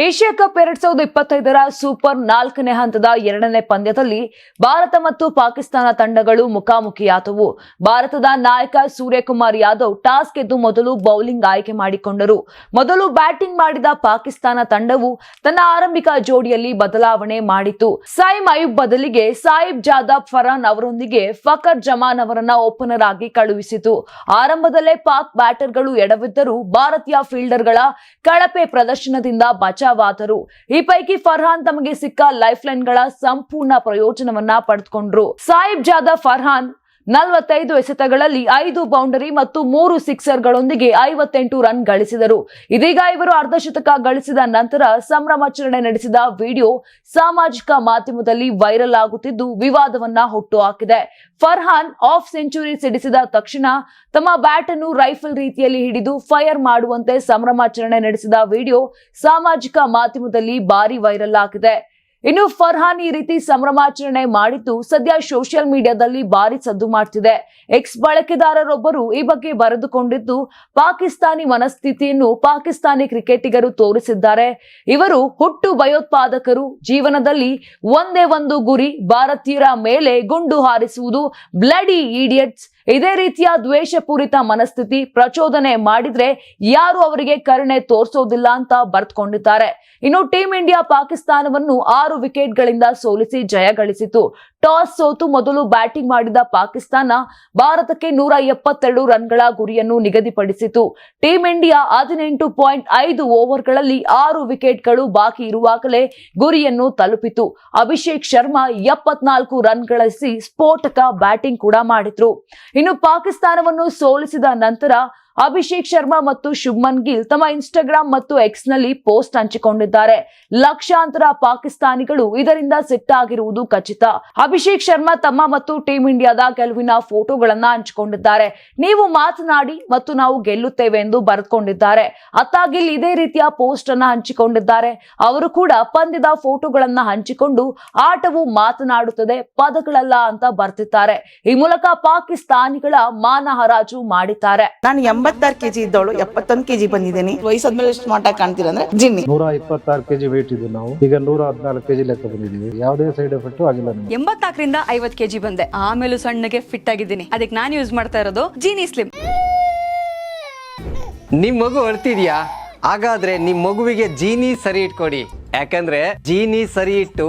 Asia cup ಎರಡ್ ಸಾವಿರದ ಇಪ್ಪತ್ತೈದರ ಸೂಪರ್ ನಾಲ್ಕನೇ ಹಂತದ ಎರಡನೇ ಪಂದ್ಯದಲ್ಲಿ ಭಾರತ ಮತ್ತು ಪಾಕಿಸ್ತಾನ ತಂಡಗಳು ಮುಖಾಮುಖಿಯಾದವು. ಭಾರತದ ನಾಯಕ ಸೂರ್ಯಕುಮಾರ್ ಯಾದವ್ ಟಾಸ್ ಗೆದ್ದು ಮೊದಲು ಬೌಲಿಂಗ್ ಆಯ್ಕೆ ಮಾಡಿಕೊಂಡರು. ಮೊದಲು ಬ್ಯಾಟಿಂಗ್ ಮಾಡಿದ ಪಾಕಿಸ್ತಾನ ತಂಡವು ತನ್ನ ಆರಂಭಿಕ ಜೋಡಿಯಲ್ಲಿ ಬದಲಾವಣೆ ಮಾಡಿತು. ಸೈಮ್ ಅಯೂಬ್ ಬದಲಿಗೆ ಸಾಯಿಬ್ ಜಾದಬ್ ಫರಾನ್ ಅವರೊಂದಿಗೆ ಫಕರ್ ಜಮಾನ್ ಅವರನ್ನ ಓಪನರ್ ಆಗಿ ಕಳುಹಿಸಿತು. ಆರಂಭದಲ್ಲೇ ಪಾಕ್ ಬ್ಯಾಟರ್ಗಳು ಎಡವಿದ್ದರೂ ಭಾರತೀಯ ಫೀಲ್ಡರ್ಗಳ ಕಳಪೆ ಪ್ರದರ್ಶನದಿಂದ ಬಚಾವಾದರು ಈ ಪೈಕಿ ಫರ್ಹಾನ್ ತಮಗೆ ಸಿಕ್ಕ ಲೈಫ್ ಲೈನ್ಗಳ ಸಂಪೂರ್ಣ ಪ್ರಯೋಜನವನ್ನ ಪಡೆದುಕೊಂಡ್ರು ಸಾಯಿಬ್ ಜಾದವ್ ಫರ್ಹಾನ್ ನಲವತ್ತೈದು ಎಸೆತಗಳಲ್ಲಿ ಐದು ಬೌಂಡರಿ ಮತ್ತು ಮೂರು ಸಿಕ್ಸರ್ಗಳೊಂದಿಗೆ ಐವತ್ತೆಂಟು ರನ್ ಗಳಿಸಿದರು. ಇದೀಗ ಇವರು ಅರ್ಧಶತಕ ಗಳಿಸಿದ ನಂತರ ಸಂಭ್ರಮಾಚರಣೆ ನಡೆಸಿದ ವಿಡಿಯೋ ಸಾಮಾಜಿಕ ಮಾಧ್ಯಮದಲ್ಲಿ ವೈರಲ್ ಆಗುತ್ತಿದ್ದು ವಿವಾದವನ್ನ ಹುಟ್ಟುಹಾಕಿದೆ. ಫರ್ಹಾನ್ ಆಫ್ ಸೆಂಚುರಿ ಸಿಡಿಸಿದ ತಕ್ಷಣ ತಮ್ಮ ಬ್ಯಾಟ್ ಅನ್ನು ರೈಫಲ್ ರೀತಿಯಲ್ಲಿ ಹಿಡಿದು ಫೈರ್ ಮಾಡುವಂತೆ ಸಂಭ್ರಮಾಚರಣೆ ನಡೆಸಿದ ವಿಡಿಯೋ ಸಾಮಾಜಿಕ ಮಾಧ್ಯಮದಲ್ಲಿ ಭಾರಿ ವೈರಲ್ ಆಗಿದೆ. ಇನ್ನು ಫರ್ಹಾನ್ ಈ ರೀತಿ ಸಂಭ್ರಮಾಚರಣೆ ಮಾಡಿದ್ದು ಸದ್ಯ ಸೋಷಿಯಲ್ ಮೀಡಿಯಾದಲ್ಲಿ ಭಾರಿ ಸದ್ದು ಮಾಡ್ತಿದೆ. ಎಕ್ಸ್ ಬಳಕೆದಾರರೊಬ್ಬರು ಈ ಬಗ್ಗೆ ಬರೆದುಕೊಂಡಿದ್ದು, ಪಾಕಿಸ್ತಾನಿ ಮನಸ್ಥಿತಿಯನ್ನು ಪಾಕಿಸ್ತಾನಿ ಕ್ರಿಕೆಟಿಗರು ತೋರಿಸಿದ್ದಾರೆ. ಇವರು ಹುಟ್ಟು ಭಯೋತ್ಪಾದಕರು. ಜೀವನದಲ್ಲಿ ಒಂದೇ ಒಂದು ಗುರಿ, ಭಾರತೀಯರ ಮೇಲೆ ಗುಂಡು ಹಾರಿಸುವುದು. ಬ್ಲಡಿ ಈಡಿಯಟ್ಸ್ ಇದೇ ರೀತಿಯ ದ್ವೇಷಪೂರಿತ ಮನಸ್ಥಿತಿ ಪ್ರಚೋದನೆ ಮಾಡಿದ್ರೆ ಯಾರು ಅವರಿಗೆ ಕರುಣೆ ತೋರಿಸೋದಿಲ್ಲ ಅಂತ ಬರ್ತ್ಕೊಂಡಿದ್ದಾರೆ. ಇನ್ನು ಟೀಂ ಇಂಡಿಯಾ ಪಾಕಿಸ್ತಾನವನ್ನು ಆರು ವಿಕೆಟ್ಗಳಿಂದ ಸೋಲಿಸಿ ಜಯ ಗಳಿಸಿತು. ಟಾಸ್ ಸೋತು ಮೊದಲು ಬ್ಯಾಟಿಂಗ್ ಮಾಡಿದ ಪಾಕಿಸ್ತಾನ ಭಾರತಕ್ಕೆ ನೂರ ಎಪ್ಪತ್ತೆರಡು ರನ್ಗಳ ಗುರಿಯನ್ನು ನಿಗದಿಪಡಿಸಿತು. ಟೀಂ ಇಂಡಿಯಾ ಹದಿನೆಂಟು ಪಾಯಿಂಟ್ ಐದು ಓವರ್ಗಳಲ್ಲಿ ಆರು ವಿಕೆಟ್ಗಳು ಬಾಕಿ ಇರುವಾಗಲೇ ಗುರಿಯನ್ನು ತಲುಪಿತು. ಅಭಿಷೇಕ್ ಶರ್ಮಾ ಎಪ್ಪತ್ನಾಲ್ಕು ರನ್ ಗಳಿಸಿ ಸ್ಫೋಟಕ ಬ್ಯಾಟಿಂಗ್ ಕೂಡ ಮಾಡಿದ್ರು. ಇನ್ನು ಪಾಕಿಸ್ತಾನವನ್ನು ಸೋಲಿಸಿದ ನಂತರ ಅಭಿಷೇಕ್ ಶರ್ಮಾ ಮತ್ತು ಶುಭ್ಮನ್ ಗಿಲ್ ತಮ್ಮ ಇನ್ಸ್ಟಾಗ್ರಾಂ ಮತ್ತು ಎಕ್ಸ್ನಲ್ಲಿ ಪೋಸ್ಟ್ ಹಂಚಿಕೊಂಡಿದ್ದಾರೆ. ಲಕ್ಷಾಂತರ ಪಾಕಿಸ್ತಾನಿಗಳು ಇದರಿಂದ ಸಿಟ್ಟಾಗಿರುವುದು ಖಚಿತ. ಅಭಿಷೇಕ್ ಶರ್ಮಾ ತಮ್ಮ ಮತ್ತು ಟೀಂ ಇಂಡಿಯಾದ ಗೆಲುವಿನ ಫೋಟೋಗಳನ್ನ ಹಂಚಿಕೊಂಡಿದ್ದಾರೆ. ನೀವು ಮಾತನಾಡಿ ಮತ್ತು ನಾವು ಗೆಲ್ಲುತ್ತೇವೆ ಎಂದು ಬರೆದುಕೊಂಡಿದ್ದಾರೆ. ಅತ್ತ ಗಿಲ್ ಇದೇ ರೀತಿಯ ಪೋಸ್ಟ್ ಅನ್ನ ಹಂಚಿಕೊಂಡಿದ್ದಾರೆ. ಅವರು ಕೂಡ ಪಂದ್ಯದ ಫೋಟೋಗಳನ್ನ ಹಂಚಿಕೊಂಡು ಆಟವು ಮಾತನಾಡುತ್ತದೆ, ಪದಗಳಲ್ಲ ಅಂತ ಬರ್ತಿದ್ದಾರೆ. ಈ ಮೂಲಕ ಪಾಕಿಸ್ತಾನಿಗಳ ಮಾನ ಹರಾಜು ಮಾಡಿದ್ದಾರೆ. ನಾನು ಎಂಬತ್ತಾರು ಕೆಜಿ ಇದ್ದವಳು ಎಪ್ಪತ್ತೊಂದು ಕೆಜಿ ಬಂದಿದ್ದೀನಿ. ವಯಸ್ಸಾದ್ಮೇಲೆ ಎಷ್ಟು ಆಗಿ ಕಾಣ್ತೀರ ಅಂದ್ರೆ ಜಿನ್ನಿ. ನೂರ ಇಪ್ಪತ್ತಾರು ಕೆಜಿ ವೇಟ್ ಇದ್ದು ನಾವು. ಈಗ ನೂರ ಹದಿನಾಲ್ಕು ಕೆಜಿ ಲೆಕ್ಕ ಬಂದಿದ್ದೀವಿ. ಯಾವುದೇ ಸೈಡ್ ಎಫೆಕ್ಟ್ ಆಗಿಲ್ಲ ನಮಗೆ. ಎಂಬತ್ನಾಲ್ಕರಿಂದ ಐವತ್ ಕೆಜಿ ಬಂದೆ. ಆಮೇಲೆ ಸಣ್ಣಗೆ ಫಿಟ್ ಆಗಿದ್ದೀನಿ. ಅದಕ್ಕೆ ನಾನು ಯೂಸ್ ಮಾಡ್ತಾ ಇರೋದು ಜೀನಿ ಸ್ಲಿಮ್ ನಿಮ್ ಮಗು ಅಳ್ತಿದ್ಯಾ? ಹಾಗಾದ್ರೆ ನಿಮ್ ಮಗುವಿಗೆ ಜೀನಿ ಸರಿ ಇಟ್ಕೊಡಿ. ಯಾಕಂದ್ರೆ ಜೀನಿ ಸರಿ ಇಟ್ಟು